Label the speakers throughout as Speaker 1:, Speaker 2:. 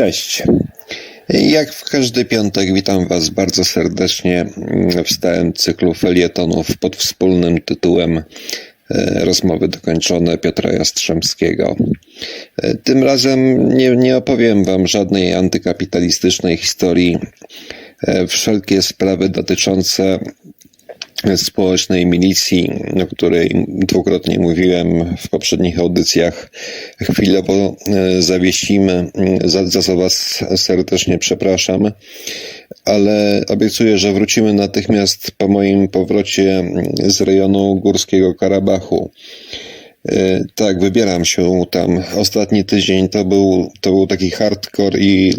Speaker 1: Cześć. Jak w każdy piątek witam Was bardzo serdecznie w stałym cyklu felietonów pod wspólnym tytułem e, Rozmowy dokończone Piotra Jastrzębskiego. E, tym razem nie, nie opowiem Wam żadnej antykapitalistycznej historii. E, wszelkie sprawy dotyczące społecznej milicji, o której dwukrotnie mówiłem w poprzednich audycjach, chwilowo e, zawiesimy, za, za Was serdecznie przepraszam, ale obiecuję, że wrócimy natychmiast po moim powrocie z rejonu Górskiego Karabachu. E, tak, wybieram się tam. Ostatni tydzień to był, to był taki hardcore i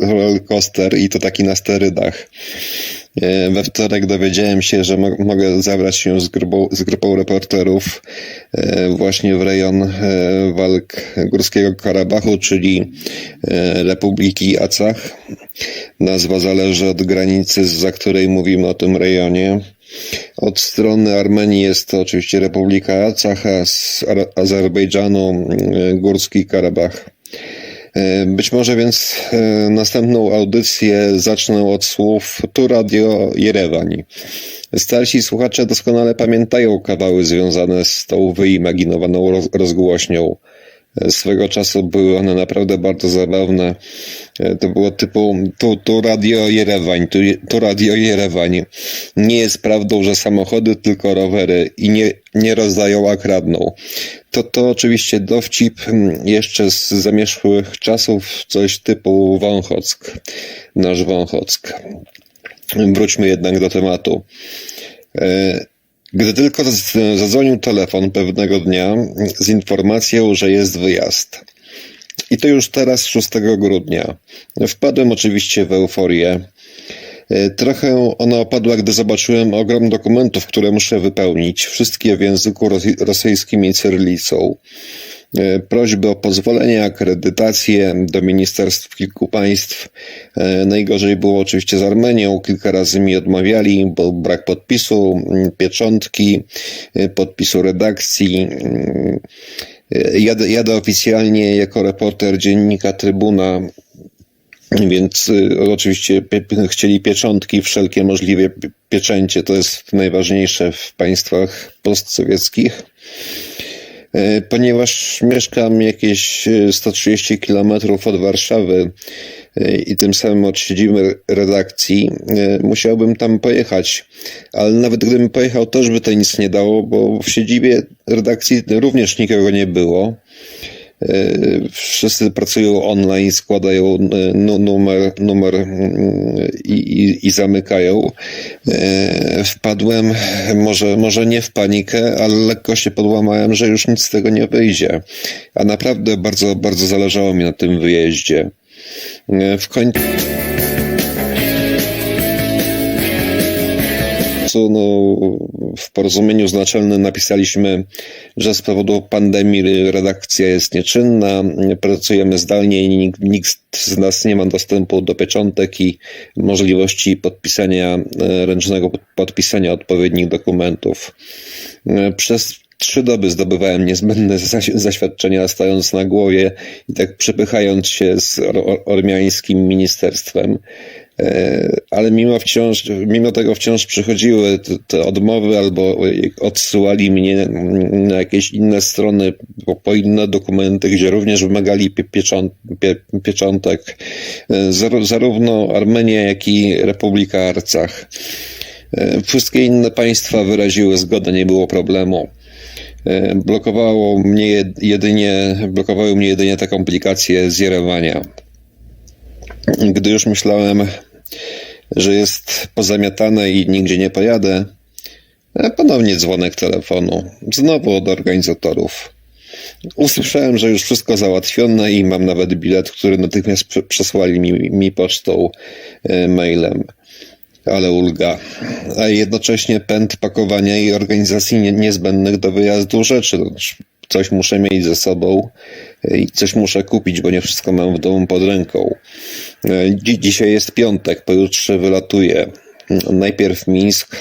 Speaker 1: roller coaster i to taki na sterydach. E, we wtorek dowiedziałem się, że mo mogę zabrać się z grupą, z grupą reporterów e, właśnie w rejon e, walk Górskiego Karabachu, czyli Republiki Acach. Nazwa zależy od granicy, za której mówimy o tym rejonie. Od strony Armenii jest to oczywiście Republika Acach, a z Azerbejdżanu Górski Karabach. E, być może więc e, następną audycję zacznę od słów Tu Radio Jerewań. Starsi słuchacze doskonale pamiętają kawały związane z tą wyimaginowaną rozgłośnią. Swego czasu były one naprawdę bardzo zabawne. E, to było typu tu, tu radio Jerewań, tu, tu radio Jerewań. Nie jest prawdą, że samochody, tylko rowery i nie, nie rozdają, a kradną. To, to oczywiście dowcip jeszcze z zamierzchłych czasów, coś typu Wąchock, nasz Wąchock. Wróćmy jednak do tematu. Gdy tylko zadzwonił telefon pewnego dnia z informacją, że jest wyjazd. I to już teraz 6 grudnia. Wpadłem oczywiście w euforię. E, trochę ona opadła, gdy zobaczyłem ogrom dokumentów, które muszę wypełnić, wszystkie w języku rosyjskim i cyrylicą. E, prośby o pozwolenie, akredytację do ministerstw kilku państw. E, najgorzej było oczywiście z Armenią. Kilka razy mi odmawiali, bo brak podpisu, pieczątki, e, podpisu redakcji. Jadę, jadę oficjalnie jako reporter dziennika Trybuna więc oczywiście chcieli pieczątki, wszelkie możliwe pieczęcie. To jest najważniejsze w państwach postsowieckich. E, ponieważ mieszkam jakieś 130 e, kilometrów od Warszawy e, i tym samym od siedziby redakcji, musiałbym tam pojechać. Ale nawet gdybym pojechał, już by to nic nie dało, bo w siedzibie redakcji również nikogo nie było. E, wszyscy pracują online, składają e, numer, numer mm, i, i, i zamykają. E, wpadłem, może, może nie w panikę, ale lekko się podłamałem, że już nic z tego nie wyjdzie. A naprawdę bardzo, bardzo zależało mi na tym wyjeździe. W końcu. Końcu no, w porozumieniu z naczelnym napisaliśmy, że z powodu pandemii redakcja jest nieczynna, pracujemy zdalnie i nikt, nikt z nas nie ma dostępu do pieczątek i możliwości podpisania, e, ręcznego podpisania odpowiednich dokumentów. E, przez trzy doby zdobywałem niezbędne zaświadczenia, stając na głowie i tak przepychając się z ormiańskim ministerstwem. E, ale mimo wciąż, mimo tego wciąż przychodziły te, te odmowy albo odsyłali mnie na jakieś inne strony po, po inne dokumenty, gdzie również wymagali pie, piecząt, pie, pieczątek e, zarówno Armenia, jak i Republika Arcach. E, wszystkie inne państwa wyraziły zgodę, nie było problemu. Blokowało mnie jedynie, blokowały mnie jedynie te komplikacje z. Gdy już myślałem, że jest pozamiatane i nigdzie nie pojadę, e, ponownie dzwonek telefonu, znowu od organizatorów. Usłyszałem, że już wszystko załatwione i mam nawet bilet, który natychmiast przesłali mi, mi pocztą, e, mailem. Ale ulga. A jednocześnie pęd pakowania i organizacji niezbędnych do wyjazdu rzeczy coś muszę mieć ze sobą i coś muszę kupić, bo nie wszystko mam w domu pod ręką. E, dzisiaj jest piątek, pojutrze wylatuję. Najpierw Mińsk,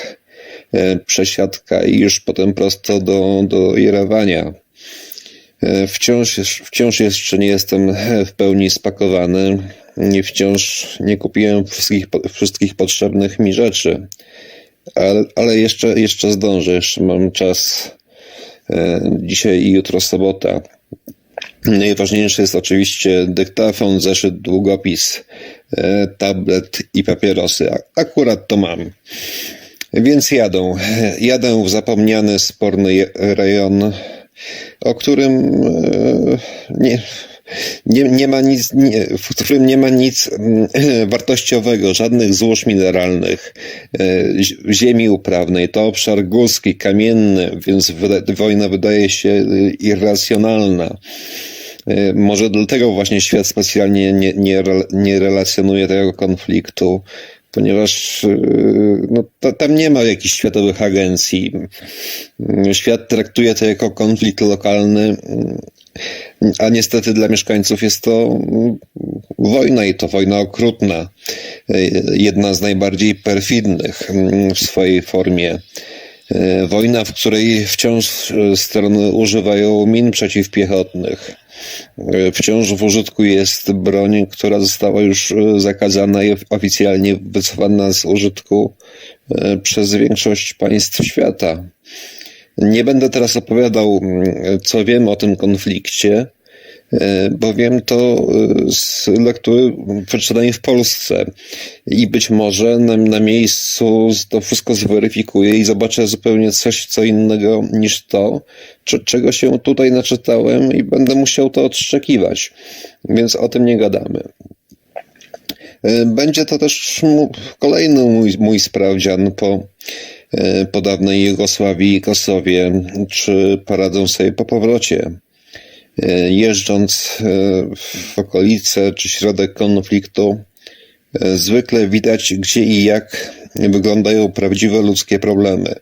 Speaker 1: e, przesiadka i już potem prosto do, do Jerewania. E, Wciąż, wciąż jeszcze nie jestem w pełni spakowany. Wciąż nie kupiłem wszystkich, wszystkich potrzebnych mi rzeczy. Ale, ale jeszcze, jeszcze zdążę, jeszcze mam czas. E, Dzisiaj i jutro sobota. Najważniejsze jest oczywiście dyktafon, zeszyt, długopis, e, tablet i papierosy. Akurat to mam. Więc jadą. Jadę w zapomniany, sporny rejon, o którym e, nie, nie, nie ma nic, nie, w którym nie ma nic mm, wartościowego, żadnych złóż mineralnych, e, zi- ziemi uprawnej. To obszar górski, kamienny, więc wojna wydaje się e, irracjonalna. E, Może dlatego właśnie świat specjalnie nie, nie, nie relacjonuje tego konfliktu, ponieważ e, no, ta, tam nie ma jakichś światowych agencji. Mm, Świat traktuje to jako konflikt lokalny, mm, a niestety dla mieszkańców jest to wojna i to wojna okrutna. Jedna z najbardziej perfidnych w swojej formie. Wojna, w której wciąż strony używają min przeciwpiechotnych. Wciąż w użytku jest broń, która została już zakazana i oficjalnie wycofana z użytku przez większość państw świata. Nie będę teraz opowiadał, mm, co wiem o tym konflikcie, e, bo wiem to e, z lektury przeczytanej w Polsce i być może na, na miejscu to wszystko zweryfikuję i zobaczę zupełnie coś, co innego niż to, czy, czego się tutaj naczytałem i będę musiał to odszczekiwać, więc o tym nie gadamy. E, Będzie to też kolejny mój, mój sprawdzian po, po dawnej Jugosławii i Kosowie, czy poradzą sobie po powrocie. E, Jeżdżąc e, w okolice czy środek konfliktu, e, zwykle widać gdzie i jak wyglądają prawdziwe ludzkie problemy.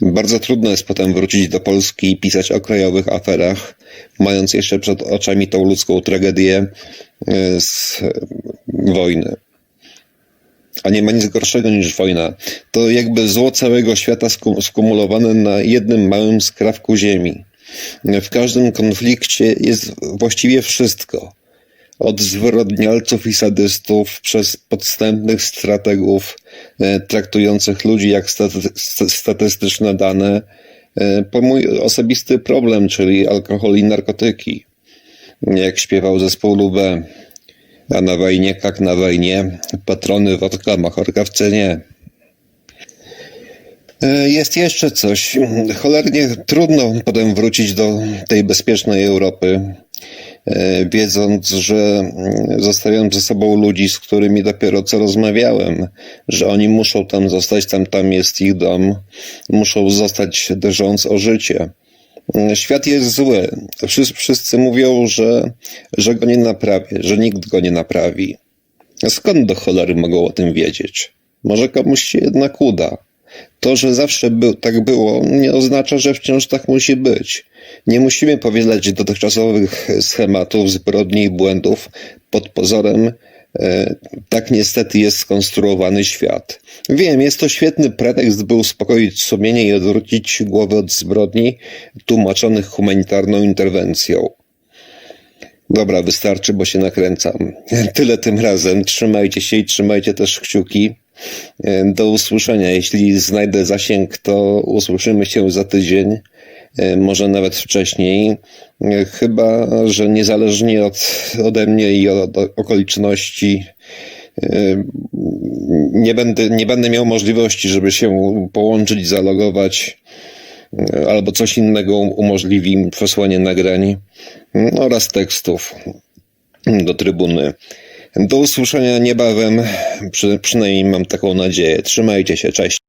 Speaker 1: Bardzo trudno jest potem wrócić do Polski i pisać o krajowych aferach, mając jeszcze przed oczami tą ludzką tragedię e, z e, wojny. A nie ma nic gorszego niż wojna. To jakby zło całego świata skum- skumulowane na jednym małym skrawku ziemi. W każdym konflikcie jest właściwie wszystko. Od zwyrodnialców i sadystów, przez podstępnych strategów e, traktujących ludzi jak staty- st- statystyczne dane, e, po mój osobisty problem, czyli alkohol i narkotyki. Jak śpiewał zespół Lubę, a na wojnie jak na wojnie, patrony wodka, machorka w. E, Jest jeszcze coś. Cholernie trudno potem wrócić do tej bezpiecznej Europy, e, wiedząc, że mm, zostawiam ze sobą ludzi, z którymi dopiero co rozmawiałem, że oni muszą tam zostać, tam, tam jest ich dom, muszą zostać drżąc o życie. Mm, Świat jest zły. Wszyscy, wszyscy mówią, że, że go nie naprawię, że nikt go nie naprawi. Skąd do cholery mogą o tym wiedzieć? Może komuś się jednak uda. To, że zawsze był, tak było, nie oznacza, że wciąż tak musi być. Nie musimy powielać dotychczasowych schematów, zbrodni i błędów pod pozorem tak niestety jest skonstruowany świat. Wiem, jest to świetny pretekst, by uspokoić sumienie i odwrócić głowę od zbrodni tłumaczonych humanitarną interwencją. Dobra, wystarczy, bo się nakręcam. Tyle tym razem. Trzymajcie się i trzymajcie też kciuki. E, Do usłyszenia. Jeśli znajdę zasięg, to usłyszymy się za tydzień, e, może nawet wcześniej. E, Chyba, że niezależnie od, ode mnie i od okoliczności, e, nie będę, nie będę miał możliwości, żeby się połączyć, zalogować, e, albo coś innego umożliwi mi przesłanie nagrań mm, oraz tekstów do trybuny. Do usłyszenia niebawem, przy, przynajmniej mam taką nadzieję. Trzymajcie się, cześć.